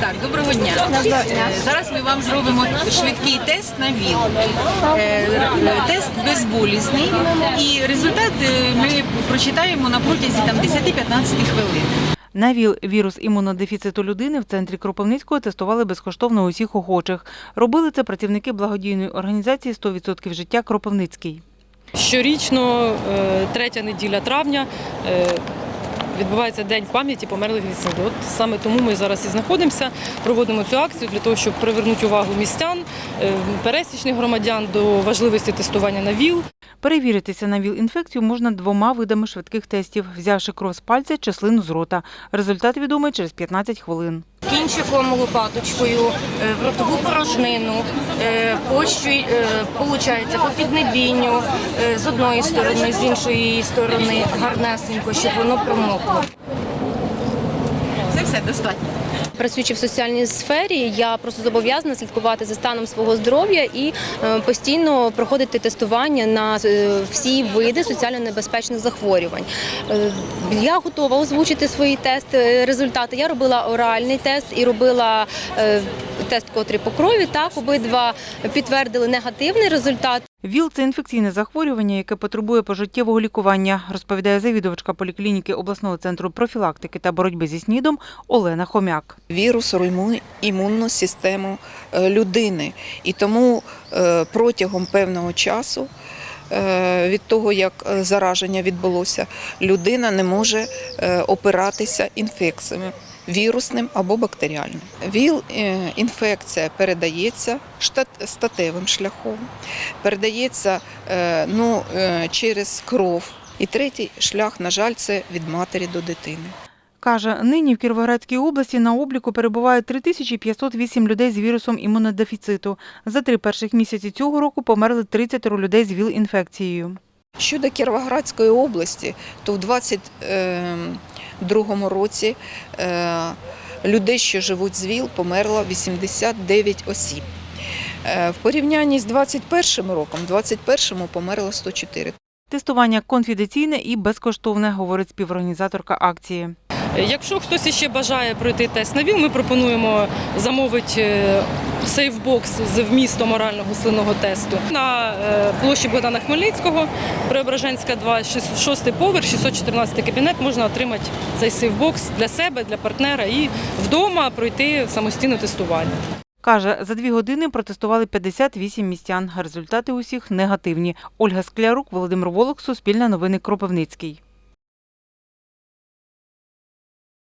Так, доброго дня. Доброго дня. Е, Зараз ми вам зробимо швидкий тест на ВІЛ. Е, е, Тест безболісний, і результат ми прочитаємо на протязі там 10-15 хвилин. На ВІЛ – вірус імунодефіциту людини в центрі Кропивницького тестували безкоштовно усіх охочих. Робили це працівники благодійної організації «100% життя Кропивницький. Щорічно, третя неділя травня, відбувається День пам'яті померлих від СНІДу. От саме тому ми зараз і знаходимося, проводимо цю акцію для того, щоб привернути увагу містян, е, пересічних громадян до важливості тестування на ВІЛ. Перевіритися на ВІЛ-інфекцію можна двома видами швидких тестів – взявши кров з пальця чи слину з рота. Результат відомий через 15 хвилин. Кінчиком лопаточкою е, в ротову порожнину, по пощу, е, по піднебінню е, з одної сторони, з іншої сторони гарнесенько, щоб воно промокло. Це все достатньо. Працюючи в соціальній сфері, я просто зобов'язана слідкувати за станом свого здоров'я і е, постійно проходити тестування на е, всі види соціально небезпечних захворювань. Е, Я готова озвучити свої тести, результати. Я робила оральний тест і робила тест, котрий по крові. Так, обидва підтвердили негативний результат. ВІЛ – це інфекційне захворювання, яке потребує пожиттєвого лікування, розповідає завідувачка поліклініки обласного центру профілактики та боротьби зі СНІДом Олена Хомяк. вірус руйнує імунну систему е, людини. І тому е, протягом певного часу, е, від того, як зараження відбулося, людина не може опиратися інфекціями. Вірусним або бактеріальним. ВІЛ-інфекція передається штат- статевим шляхом, передається е, ну, е, через кров. І третій шлях, на жаль, це від матері до дитини. Каже, нині в Кіровоградській області на обліку перебуває 3508 людей з вірусом імунодефіциту. За три перших місяці цього року померли 30 людей з ВІЛ-інфекцією. Щодо Кіровоградської області, то в 2022 році е, людей, що живуть з ВІЛ, померло 89 осіб. Е, В порівнянні з 2021 роком, в 2021 померло 104. Тестування конфіденційне і безкоштовне, говорить співорганізаторка акції. Якщо хтось іще бажає пройти тест на ВІЛ, ми пропонуємо замовити е, сейфбокс з вмістом орального слинного тесту на е, площі Богдана Хмельницького, Преображенська 2, 6 поверх, 614 кабінет. Можна отримати цей сейфбокс для себе, для партнера і вдома пройти самостійне тестування. Каже, за дві години протестували 58 містян. Результати усіх негативні. Ольга Склярук, Володимир Волок, Суспільне новини Кропивницький.